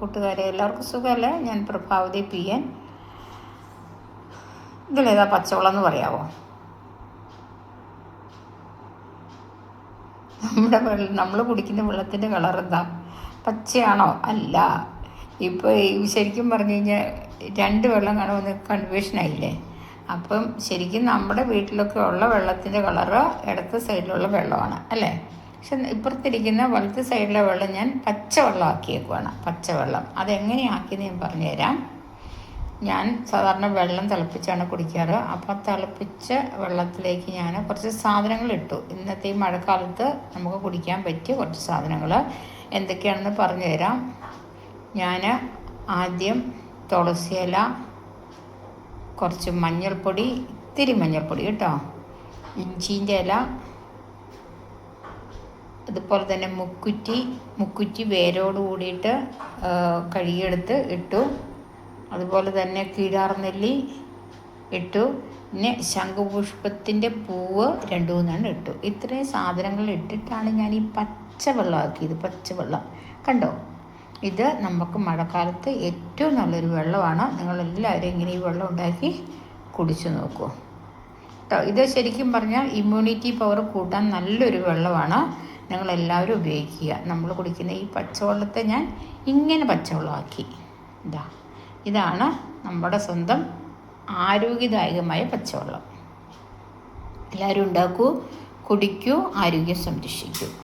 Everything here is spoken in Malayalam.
കൂട്ടുകാരെ എല്ലാവർക്കും സുഖമല്ലേ? ഞാൻ പ്രഭാവതി പി എൻ. ഇതിലേതാ പച്ചവളം എന്ന് നമ്മുടെ വെള്ളം നമ്മൾ കുടിക്കുന്ന വെള്ളത്തിന്റെ കളർ എന്താ? പച്ചയാണോ? അല്ല. ഇപ്പോൾ ശരിക്കും പറഞ്ഞു കഴിഞ്ഞാൽ രണ്ട് വെള്ളം കാണുമെന്ന് കൺഫ്യൂഷനായില്ലേ അപ്പം ശരിക്കും നമ്മുടെ വീട്ടിലൊക്കെ ഉള്ള വെള്ളത്തിന്റെ കളറ് ഇടത്തെ സൈഡിലുള്ള വെള്ളമാണ് അല്ലേ? പക്ഷെ ഇപ്പുറത്തിരിക്കുന്ന വലത്ത് സൈഡിലെ വെള്ളം ഞാൻ പച്ചവെള്ളം ആക്കിയേക്കുവാണ്. പച്ചവെള്ളം. അതെങ്ങനെയാക്കിയെന്ന് ഞാൻ പറഞ്ഞുതരാം. ഞാൻ സാധാരണ വെള്ളം തിളപ്പിച്ചാണ് കുടിക്കാറ്. അപ്പോൾ തിളപ്പിച്ച വെള്ളത്തിലേക്ക് ഞാൻ കുറച്ച് സാധനങ്ങൾ ഇട്ടു. ഇന്നത്തെ ഈ മഴക്കാലത്ത് നമുക്ക് കുടിക്കാൻ പറ്റിയ കുറച്ച് സാധനങ്ങൾ എന്തൊക്കെയാണെന്ന് പറഞ്ഞു തരാം ഞാൻ ആദ്യം തുളസിയില കുറച്ച് മഞ്ഞൾപ്പൊടി ഇത്തിരി മഞ്ഞൾപ്പൊടി കേട്ടോ. ഇഞ്ചീന്റെ ഇല അതുപോലെ തന്നെ മുക്കുറ്റി മുക്കുറ്റി വേരോട് കൂടിയിട്ട് കഴുകിയെടുത്ത് ഇട്ടു. അതുപോലെ തന്നെ കീഴാർനെല്ലി ഇട്ടു. പിന്നെ ശംഖുപുഷ്പത്തിന്റെ പൂവ് രണ്ട് മൂന്നെണ്ണം ഇട്ടു. ഇത്രയും സാധനങ്ങൾ ഇട്ടിട്ടാണ് ഞാൻ ഈ പച്ചവെള്ളം ആക്കിയത് പച്ചവെള്ളം. കണ്ടോ? ഇത് നമുക്ക് മഴക്കാലത്ത് ഏറ്റവും നല്ലൊരു വെള്ളമാണ്. നിങ്ങളെല്ലാവരും ഇങ്ങനെ ഈ വെള്ളം ഉണ്ടാക്കി കുടിച്ചു നോക്കൂ. കേട്ടോ ഇത് ശരിക്കും പറഞ്ഞാൽ ഇമ്മ്യൂണിറ്റി പവർ കൂട്ടാൻ നല്ലൊരു വെള്ളമാണ്. നിങ്ങളെല്ലാവരും ഉപയോഗിക്കുക. നമ്മൾ കുടിക്കുന്ന ഈ പച്ചവെള്ളത്തെ ഞാൻ ഇങ്ങനെ പച്ചവെള്ളമാക്കി. ഇതാ. ഇതാണ് നമ്മുടെ സ്വന്തം ആരോഗ്യദായകമായ പച്ചവെള്ളം. എല്ലാവരും ഉണ്ടാക്കൂ കുടിക്കൂ ആരോഗ്യം സംരക്ഷിക്കൂ.